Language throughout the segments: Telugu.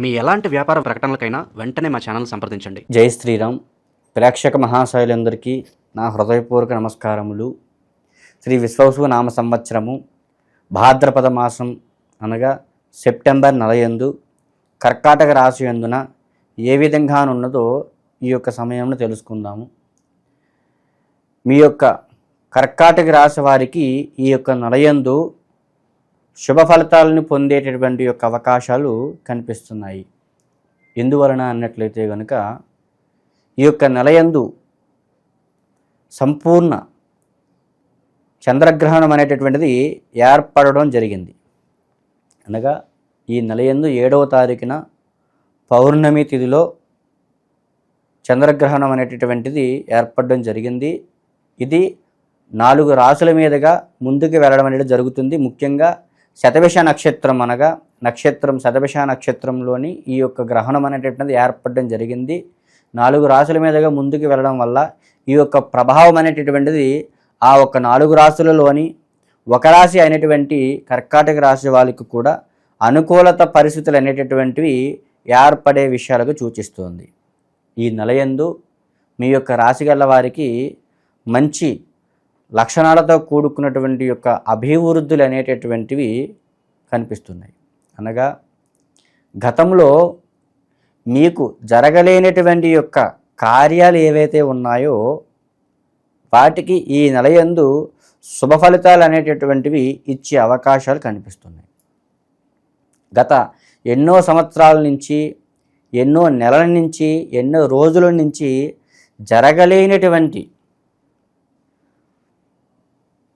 మీ ఎలాంటి వ్యాపార ప్రకటనలకైనా వెంటనే మా ఛానల్ సంప్రదించండి. జై శ్రీరామ్. ప్రేక్షక మహాశైలందరికీ నా హృదయపూర్వక నమస్కారములు. శ్రీ విశ్వసు నామ సంవత్సరము భాద్రపద మాసం అనగా సెప్టెంబర్ నలయందు కర్కాటక రాశి యందున ఏ విధంగానున్నదో ఈ యొక్క సమయంలో తెలుసుకుందాము. మీ యొక్క కర్కాటక రాశి వారికి ఈ యొక్క నలయందు శుభ ఫలితాలను పొందేటటువంటి యొక్క అవకాశాలు కనిపిస్తున్నాయి. ఎందువలన అన్నట్లయితే కనుక ఈ యొక్క నెలయందు సంపూర్ణ చంద్రగ్రహణం అనేటటువంటిది ఏర్పడడం జరిగింది. అనగా ఈ నెలయందు ఏడవ తారీఖున పౌర్ణమి తిథిలో చంద్రగ్రహణం అనేటటువంటిది ఏర్పడడం జరిగింది. ఇది నాలుగు రాసుల మీదుగా ముందుకు వెళ్ళడం అనేది జరుగుతుంది. ముఖ్యంగా శతభిష నక్షత్రం అనగా నక్షత్రం శతభిష నక్షత్రంలోని ఈ యొక్క గ్రహణం అనేటటువంటిది ఏర్పడడం జరిగింది. నాలుగు రాసుల మీదుగా ముందుకు వెళ్ళడం వల్ల ఈ యొక్క ప్రభావం అనేటటువంటిది ఆ ఒక నాలుగు రాశులలోని ఒక రాశి అయినటువంటి కర్కాటక రాశి వాళ్ళకి కూడా అనుకూలత పరిస్థితులు అనేటటువంటివి ఏర్పడే విషయాలకు సూచిస్తుంది. ఈ నెలయందు మీ యొక్క రాశి గల వారికి మంచి లక్షణాలతో కూడుకున్నటువంటి యొక్క అభివృద్ధులు అనేటటువంటివి కనిపిస్తున్నాయి. అనగా గతంలో మీకు జరగలేనటువంటి యొక్క కార్యాలు ఏవైతే ఉన్నాయో వాటికి ఈ నెలయందు శుభ ఫలితాలు అనేటటువంటివి ఇచ్చే అవకాశాలు కనిపిస్తున్నాయి. గత ఎన్నో సంవత్సరాల నుంచి ఎన్నో నెలల నుంచి ఎన్నో రోజుల నుంచి జరగలేనటువంటి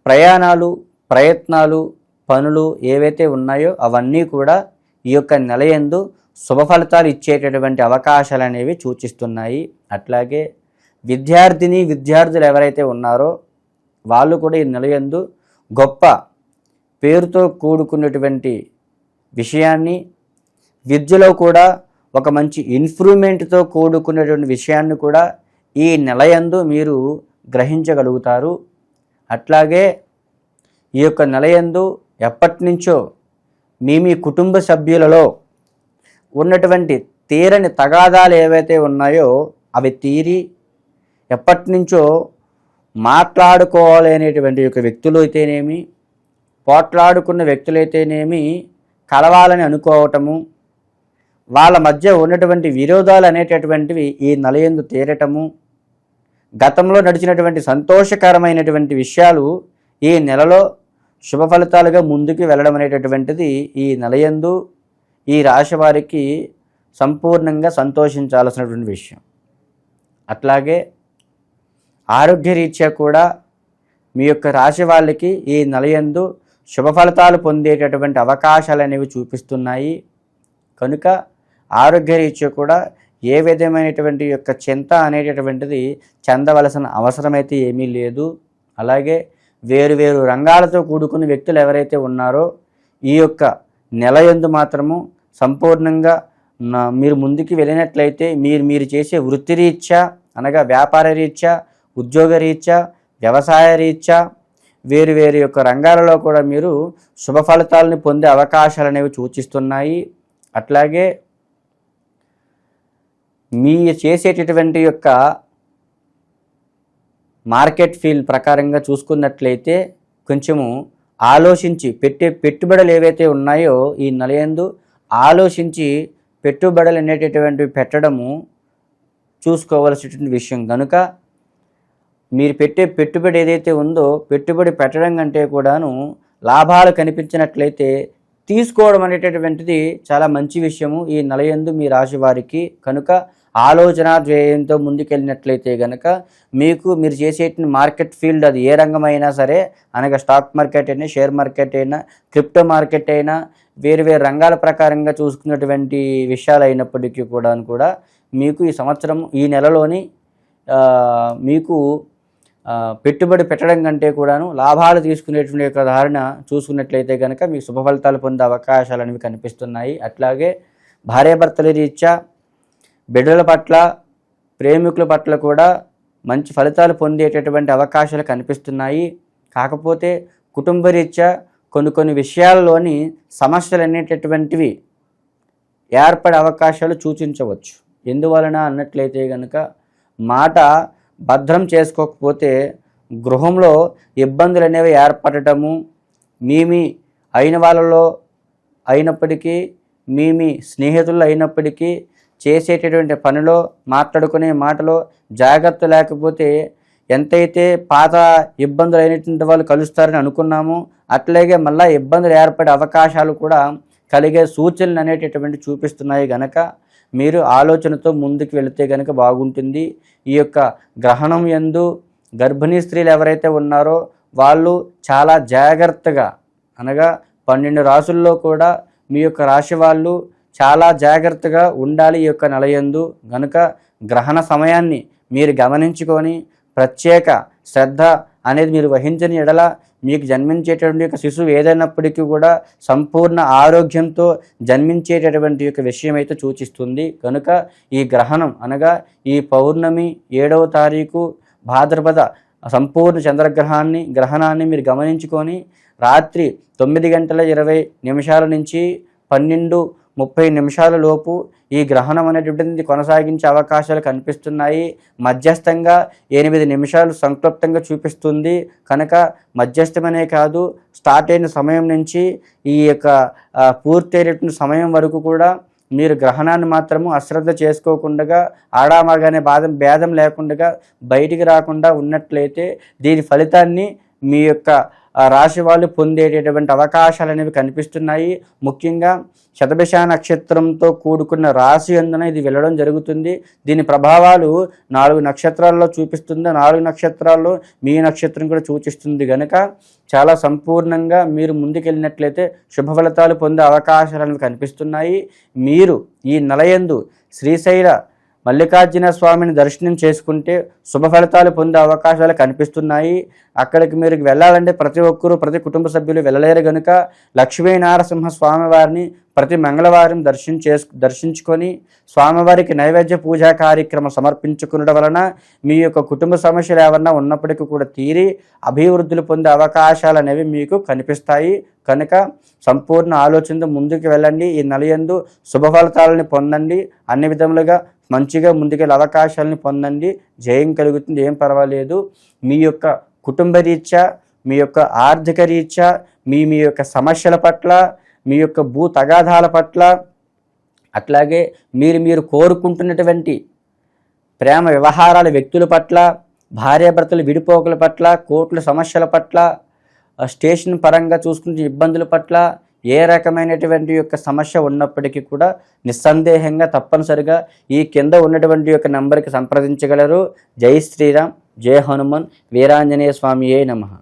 ప్రయాణాలు ప్రయత్నాలు పనులు ఏవైతే ఉన్నాయో అవన్నీ కూడా ఈ యొక్క నెలయందు శుభ ఫలితాలు ఇచ్చేటటువంటి అవకాశాలు అనేవి సూచిస్తున్నాయి. అట్లాగే విద్యార్థిని విద్యార్థులు ఎవరైతే ఉన్నారో వాళ్ళు కూడా ఈ నెలయందు గొప్ప పేరుతో కూడుకున్నటువంటి విషయాన్ని విద్యలో కూడా ఒక మంచి ఇంప్రూవ్మెంట్తో కూడుకున్నటువంటి విషయాన్ని కూడా ఈ నెలయందు మీరు గ్రహించగలుగుతారు. అట్లాగే ఈ యొక్క నెలయందు ఎప్పటి నుంచో మీ మీ కుటుంబ సభ్యులలో ఉన్నటువంటి తీరని తగాదాలు ఏవైతే ఉన్నాయో అవి తీరి ఎప్పటి నుంచో మాట్లాడుకోవాలనేటువంటి యొక్క వ్యక్తులు అయితేనేమి పోట్లాడుకున్న వ్యక్తులైతేనేమి కలవాలని అనుకోవటము వాళ్ళ మధ్య ఉన్నటువంటి విరోధాలు అనేటటువంటివి ఈ నలయందు తీరటము గతంలో నడిచినటువంటి సంతోషకరమైనటువంటి విషయాలు ఈ నెలలో శుభ ఫలితాలుగా ముందుకు వెళ్ళడం అనేటటువంటిది ఈ నెలయందు ఈ రాశి వారికి సంపూర్ణంగా సంతోషించాల్సినటువంటి విషయం. అట్లాగే ఆరోగ్యరీత్యా కూడా మీ యొక్క రాశి వాళ్ళకి ఈ నెలయందు శుభ ఫలితాలు పొందేటటువంటి అవకాశాలు అనేవి చూపిస్తున్నాయి. కనుక ఆరోగ్యరీత్యా కూడా ఏ విధమైనటువంటి యొక్క చింత అనేటటువంటిది చెందవలసిన అవసరమైతే ఏమీ లేదు. అలాగే వేరు వేరు రంగాలతో కూడుకుని వ్యక్తులు ఎవరైతే ఉన్నారో ఈ యొక్క నెల ఎందు మాత్రము సంపూర్ణంగా నా- మీరు ముందుకు వెళ్ళినట్లయితే మీరు మీరు చేసే వృత్తి రీత్యా అనగా వ్యాపార రీత్యా ఉద్యోగ రీత్యా వ్యవసాయ రీత్యా వేరు వేరు యొక్క రంగాలలో కూడా మీరు శుభ ఫలితాలను పొందే అవకాశాలు అనేవి సూచిస్తున్నాయి. అట్లాగే మీ చేసేటటువంటి యొక్క మార్కెట్ ఫీల్డ్ ప్రకారంగా చూసుకున్నట్లయితే కొంచెము ఆలోచించి పెట్టే పెట్టుబడులు ఏవైతే ఉన్నాయో ఈ నెలయందు ఆలోచించి పెట్టుబడులు అనేటటువంటివి పెట్టడము చూసుకోవలసినటువంటి విషయం. కనుక మీరు పెట్టే పెట్టుబడి ఏదైతే ఉందో పెట్టుబడి పెట్టడం కంటే కూడాను లాభాలు కనిపించినట్లయితే తీసుకోవడం అనేటటువంటిది చాలా మంచి విషయము. ఈ నెలయందు మీ రాశి వారికి కనుక ఆలోచన ధ్యేయంతో ముందుకెళ్ళినట్లయితే కనుక మీకు మీరు చేసే మార్కెట్ ఫీల్డ్ అది ఏ రంగమైనా సరే అనగా స్టాక్ మార్కెట్ అయినా షేర్ మార్కెట్ అయినా క్రిప్టో మార్కెట్ అయినా వేరు వేరు రంగాల ప్రకారంగా చూసుకున్నటువంటి విషయాలు అయినప్పటికీ కూడా కూడా మీకు ఈ సంవత్సరం ఈ నెలలోని మీకు పెట్టుబడి పెట్టడం కంటే కూడాను లాభాలు తీసుకునేటువంటి యొక్క ధారణ చూసుకున్నట్లయితే కనుక మీకు శుభ ఫలితాలు పొందే అవకాశాలు అనేవి కనిపిస్తున్నాయి. అట్లాగే భార్యాభర్తల రీత్యా బిడ్డల పట్ల ప్రేమికుల పట్ల కూడా మంచి ఫలితాలు పొందేటటువంటి అవకాశాలు కనిపిస్తున్నాయి. కాకపోతే కుటుంబ రీత్యా కొన్ని కొన్ని విషయాల్లోని సమస్యలు అనేటటువంటివి ఏర్పడే అవకాశాలు సూచించవచ్చు. ఎందువలన అన్నట్లయితే కనుక మాట భద్రం చేసుకోకపోతే గృహంలో ఇబ్బందులు అనేవి ఏర్పడటము మీ అయిన వాళ్ళలో అయినప్పటికీ మీ స్నేహితులు అయినప్పటికీ చేసేటటువంటి పనిలో మాట్లాడుకునే మాటలో జాగ్రత్త లేకపోతే ఎంతైతే పాత ఇబ్బందులు అయినటువంటి వాళ్ళు కలుస్తారని అనుకున్నామో అట్లాగే మళ్ళీ ఇబ్బందులు ఏర్పడే అవకాశాలు కూడా కలిగే సూచనలు అనేటటువంటి చూపిస్తున్నాయి గనక. మీరు ఆలోచనతో ముందుకు వెళితే గనక బాగుంటుంది. ఈ యొక్క గ్రహణం ఎందు గర్భిణీ స్త్రీలు ఎవరైతే ఉన్నారో వాళ్ళు చాలా జాగ్రత్తగా అనగా పన్నెండు రాసుల్లో కూడా మీ యొక్క రాశి వాళ్ళు చాలా జాగ్రత్తగా ఉండాలి ఈ యొక్క నెలయందు. గనుక గ్రహణ సమయాన్ని మీరు గమనించుకొని ప్రత్యేక శ్రద్ధ అనేది మీరు వహించని ఎడల మీకు జన్మించేటటువంటి యొక్క శిశువు ఏదైనప్పటికీ కూడా సంపూర్ణ ఆరోగ్యంతో జన్మించేటటువంటి యొక్క విషయం అయితే సూచిస్తుంది. కనుక ఈ గ్రహణం అనగా ఈ పౌర్ణమి ఏడవ తారీఖు భాద్రపద సంపూర్ణ చంద్రగ్రహాన్ని గ్రహణాన్ని మీరు గమనించుకొని రాత్రి తొమ్మిది గంటల ఇరవై నిమిషాల నుంచి పన్నెండు ముప్పై నిమిషాల లోపు ఈ గ్రహణం అనేటువంటిది కొనసాగించే అవకాశాలు కనిపిస్తున్నాయి. మధ్యస్థంగా ఎనిమిది నిమిషాలు సంక్లుప్తంగా చూపిస్తుంది. కనుక మధ్యస్థమనే కాదు స్టార్ట్ అయిన సమయం నుంచి ఈ యొక్క పూర్తయినటువంటి సమయం వరకు కూడా మీరు గ్రహణాన్ని మాత్రము అశ్రద్ధ చేసుకోకుండా ఆడామగానే బాధం భేదం లేకుండా బయటికి రాకుండా ఉన్నట్లయితే దీని ఫలితాన్ని మీ యొక్క రాశి వాళ్ళు పొందేటటువంటి అవకాశాలు అనేవి కనిపిస్తున్నాయి. ముఖ్యంగా శతభిష నక్షత్రంతో కూడుకున్న రాశి అందున ఇది వెళ్ళడం జరుగుతుంది. దీని ప్రభావాలు నాలుగు నక్షత్రాల్లో చూపిస్తుంది. నాలుగు నక్షత్రాల్లో మీ నక్షత్రం కూడా సూచిస్తుంది కనుక చాలా సంపూర్ణంగా మీరు ముందుకెళ్ళినట్లయితే శుభ ఫలితాలు పొందే అవకాశాలు అనేవి కనిపిస్తున్నాయి. మీరు ఈ నెలయందు శ్రీశైల మల్లికార్జున స్వామిని దర్శనం చేసుకుంటే శుభ ఫలితాలు పొందే అవకాశాలు కనిపిస్తున్నాయి. అక్కడికి మీరు వెళ్ళాలంటే ప్రతి ఒక్కరూ ప్రతి కుటుంబ సభ్యులు వెళ్ళలేరు కనుక లక్ష్మీనారసింహ స్వామివారిని ప్రతి మంగళవారం దర్శనం చేసు దర్శించుకొని స్వామివారికి నైవేద్య పూజా కార్యక్రమం సమర్పించుకునడం వలన మీ యొక్క కుటుంబ సమస్యలు ఏమన్నా ఉన్నప్పటికీ కూడా తీరి అభివృద్ధులు పొందే అవకాశాలు అనేవి మీకు కనిపిస్తాయి. కనుక సంపూర్ణ ఆలోచనతో ముందుకు వెళ్ళండి. ఈ నలయందు శుభ ఫలితాలని పొందండి. అన్ని విధములుగా మంచిగా ముందుకెళ్ళే అవకాశాలను పొందండి. జయం కలుగుతుంది. ఏం పర్వాలేదు. మీ యొక్క కుటుంబ రీత్యా మీ యొక్క ఆర్థిక రీత్యా మీ మీ యొక్క సమస్యల పట్ల మీ యొక్క భూ తగాదాల పట్ల అట్లాగే మీరు మీరు కోరుకుంటున్నటువంటి ప్రేమ వ్యవహారాల వ్యక్తుల పట్ల భార్యాభర్తలు విడిపోకల పట్ల కోర్టుల సమస్యల పట్ల స్టేషన్ పరంగా చూసుకునే ఇబ్బందుల పట్ల ఏ రకమైనటువంటి యొక్క సమస్య ఉన్నప్పటికీ కూడా నిస్సందేహంగా తప్పనిసరిగా ఈ కింద ఉన్నటువంటి యొక్క నంబర్కి సంప్రదించగలరు. జై శ్రీరామ్ జై హనుమాన్ వీరాంజనేయ స్వామియే నమః.